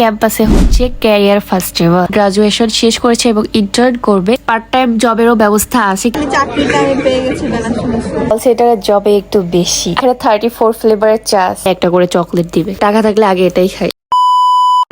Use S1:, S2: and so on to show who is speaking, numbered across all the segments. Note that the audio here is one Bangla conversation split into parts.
S1: ক্যাম্পাসে হচ্ছে ক্যারিয়ার ফেস্টিভ্যাল গ্রাজুয়েশন শেষ করেছে এবং ইন্টার্ন করবে। পার্ট টাইম জবেরও ব্যবস্থা আছে। সেটার জবে একটু বেশি। এখানে থার্টি ফোর ফ্লেভারের চা। একটা করে চকলেট দিবে। টাকা থাকলে আগে এটাই খাই।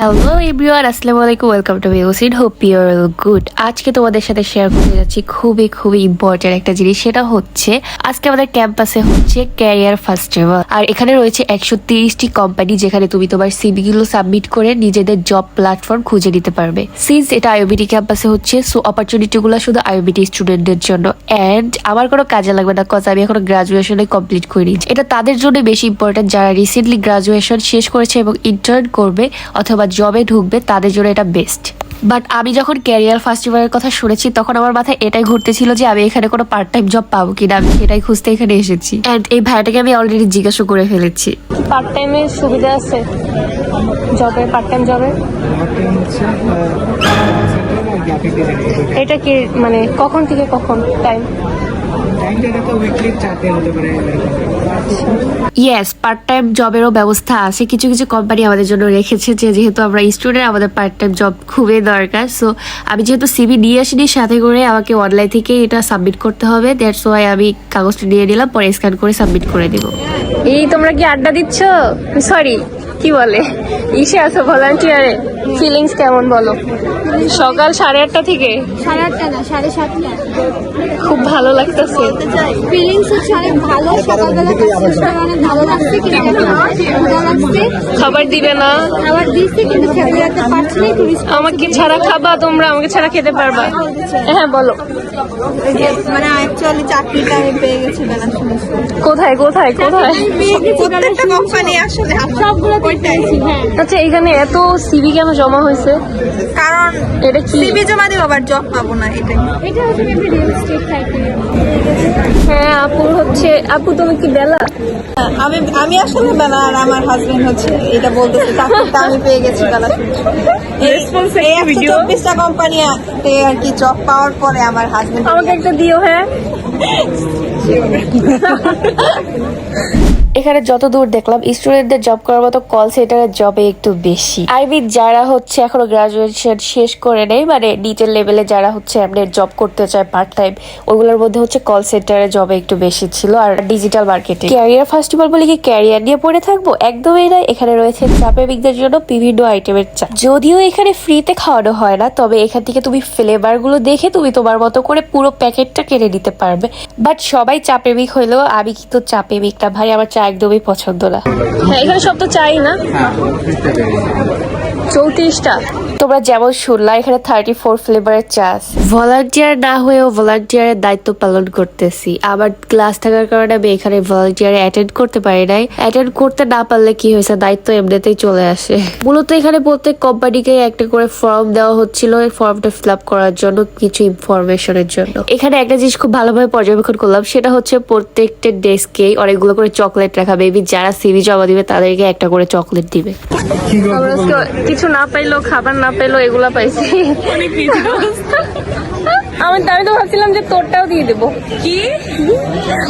S1: হ্যালো এভরিওয়ান আসসালামু আলাইকুম welcome to Musid hope you're good আজকে তোমাদের সাথে শেয়ার করতে যাচ্ছি খুবই খুবই ইম্পর্টেন্ট একটা জিনিস। সেটা হচ্ছে, আজকে আমাদের ক্যাম্পাসে হচ্ছে ক্যারিয়ার ফেস্টিভ্যাল আর এখানে রয়েছে একশো তিরিশটি কোম্পানি যেখানে তুমি তোমার সিভি গুলো সাবমিট করে নিজেদের জব প্ল্যাটফর্ম খুঁজে নিতে পারবে। সিন্স এটা আইওবিটি ক্যাম্পাসে হচ্ছে সো অপরচুনিটি গুলো শুধু আইওবিটি স্টুডেন্টদের জন্য। অ্যান্ড আমার কোনো কাজে লাগবে না কজ আমি এখনও গ্রাজুয়েশনে কমপ্লিট করিনি। এটা তাদের জন্য বেশি ইম্পর্টেন্ট যারা রিসেন্টলি গ্রাজুয়েশন শেষ করেছে এবং ইন্টার্ন করবে, অথবা জবে ঢুকবে তাদের জন্য এটা বেস্ট বাট আমি যখন ক্যারিয়ার ফেস্টিভ্যালের কথা শুনেছি তখন আমার মাথায় এটাই ঘুরতেছিল যে আমি এখানে কোনো পার্ট টাইম জব পাবো কিনা আমি সেটাই খুঁজতে এখানে এসেছি। অ্যান্ড এই ভাইটাকে আমি অলরেডি জিজ্ঞাসা করে ফেলেছি।
S2: পার্ট টাইমের সুবিধা আছে? জবে পার্ট টাইম জবে এটা কি মানে কখন থেকে কখন টাইম
S3: টাইমটা তো উইকলি চারটে হতে পারে
S1: ইয়েস পার্ট টাইম জবেরও ব্যবস্থা আছে। কিছু কিছু কোম্পানি আমাদের জন্য রেখেছে যে, যেহেতু আমরা স্টুডেন্ট আমাদের পার্ট টাইম জব খুবই দরকার। সো আমি যেহেতু সিবি নিয়ে আসিনি, সাথে করে আমাকে অনলাইন থেকে এটা সাবমিট করতে হবে। দ্যাটস ওয়াই আমি কাগজটা নিয়ে নিলাম, পরে স্ক্যান করে সাবমিট করে দেবো
S2: এই তোমরা কি আড্ডা দিচ্ছ? সরি কি বলে? ইসে আছো ভলান্টিয়ারে? ফিলিংস কেমন বলো? সকাল সাড়ে আটটা থেকে?
S4: সাড়ে আটটা না সাড়ে সাতটা।
S2: খুব ভালো লাগতেছে।
S4: ফিলিংস হচ্ছে অনেক ভালো সকালবেলা অনেক ভালো লাগছে কিন্তু লাগছে।
S2: খাবার দিবে না?
S4: খাবার দিচ্ছে কিন্তু খেতে রাখতে পারছি না
S2: আমাকে ছাড়া খাবা তোমরা আমাকে ছাড়া খেতে পারবা। হ্যাঁ বলো।
S4: মানে অ্যাকচুয়ালি চাকরিটা আমি পেয়ে গেছি বেলা
S2: কোথায় কোথায় কোথায়?
S4: প্রত্যেকটা কোম্পানি আসলে সবগুলো হ্যাঁ
S2: আচ্ছা এখানে এত সিভি কেন জমা হয়েছে?
S4: কারণ
S2: এটা কি?
S4: সিবি জমা দিব আবার জব পাবো না এটাই। এটা হচ্ছে মেবি রিয়েল এস্টেট
S2: হ্যাঁ আপু হচ্ছে আপু তুমি কি বেলা?
S4: আমি আমি আসলে বেলা আর আমার হাজবেন্ড হচ্ছে এটা বলতেছে চাকরিটা আমি পেয়ে গেছি বেলা। এই চব্বিশটা কোম্পানি আর কি জব পাওয়ার পরে আমার হাজবেন্ড
S2: আমাকে একটা দিও হ্যাঁ।
S1: এখানে যত দূর দেখলাম স্টুডেন্টদের জব করার মতো কল সেন্টারের জবে একটু বেশি। আই মিন যারা হচ্ছে এখনও গ্রাজুয়েশন শেষ করে নেই মানে নিচের লেভেলে যারা হচ্ছে আপনি জব করতে চায় পার্ট টাইম ওগুলোর মধ্যে হচ্ছে কল সেন্টারের জবে একটু বেশি ছিল। আর ডিজিটাল মার্কেটিং ক্যারিয়ার ফেস্টিভ্যাল বলে কি ক্যারিয়ার নিয়ে পড়ে থাকব? একদমই না এখানে রয়েছে চাপেবিকদের জন্য বিভিন্ন আইটেমের চা যদিও এখানে ফ্রিতে খাওয়ানো হয় না, তবে এখান থেকে তুমি ফ্লেভারগুলো দেখে তুমি তোমার মতো করে পুরো প্যাকেটটা কিনে নিতে পারবে। বাট সবাই চাপেবিক হইলেও আমি কিন্তু চাপেবিক না ভাই। আমার চা একদমই পছন্দ না।
S2: হ্যাঁ এখানে সব তো চাই না। চৌত্রিশটা।
S1: তোমরা যেমন শুনলা এখানে থার্টি ফোর ফ্লেভারের চা আছে। ভলান্টিয়ার না হয়েও ভলান্টিয়ারের দায়িত্ব পালন করতেছি। আমার ক্লাস থাকার কারণে আমি এখানে ভলান্টিয়ারে অ্যাটেন্ড করতে পারি নাই। অ্যাটেন্ড করতে না পারলে কি হয়েছে দায়িত্ব এমনিতেই চলে আসে। মূলত এখানে প্রত্যেক কোম্পানিকে একটা করে ফর্ম দেওয়া হচ্ছিল এই ফর্মটা ফিল আপ করার জন্য কিছু ইনফরমেশনের জন্য। এখানে একটা জিনিস খুব ভালোভাবে পর্যবেক্ষণ করলাম সেটা হচ্ছে প্রত্যেকটা ডেস্কেই অনেকগুলো করে চকলেট রাখা। বেবি যারা সিভি জমা দিবে তাদেরকে একটা করে চকলেট দিবে।
S2: কিছু না পাইলেও খাবার না পাইলো এগুলা পাইছি আমি আমি তো ভাবছিলাম যে তোরটাও দিয়ে দেবো। কি?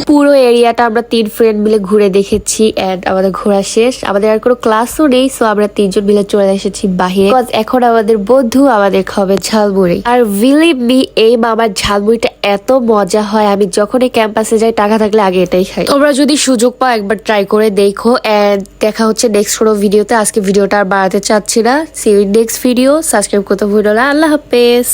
S1: পুরো এরিয়াটা আমরা তিন ফ্রেন্ড মিলে ঘুরে দেখেছি এন্ড আমাদের ঘোরা শেষ। আমাদের আর কোনো ক্লাসও নেই সো আমরা তিনজন মিলে চলে এসেছি বাহিরে। এখন আমাদের বন্ধু আমাদের খাবে ঝালমুড়ি। আর বিলিভ মি এই মামার ঝালমুড়িটা এত মজা হয় আমি যখনই ক্যাম্পাসে যাই টাকা থাকলে আগে এটাই খাই। তোমরা যদি সুযোগ পাও একবার ট্রাই করে দেখো। এন্ড দেখা হচ্ছে নেক্সট কোনো ভিডিওতে আজকে ভিডিওটা আর বাড়াতে চাচ্ছি না। সি নেক্সট ভিডিও সাবস্ক্রাইব করতে ভুলো না। আল্লাহ হাফেজ।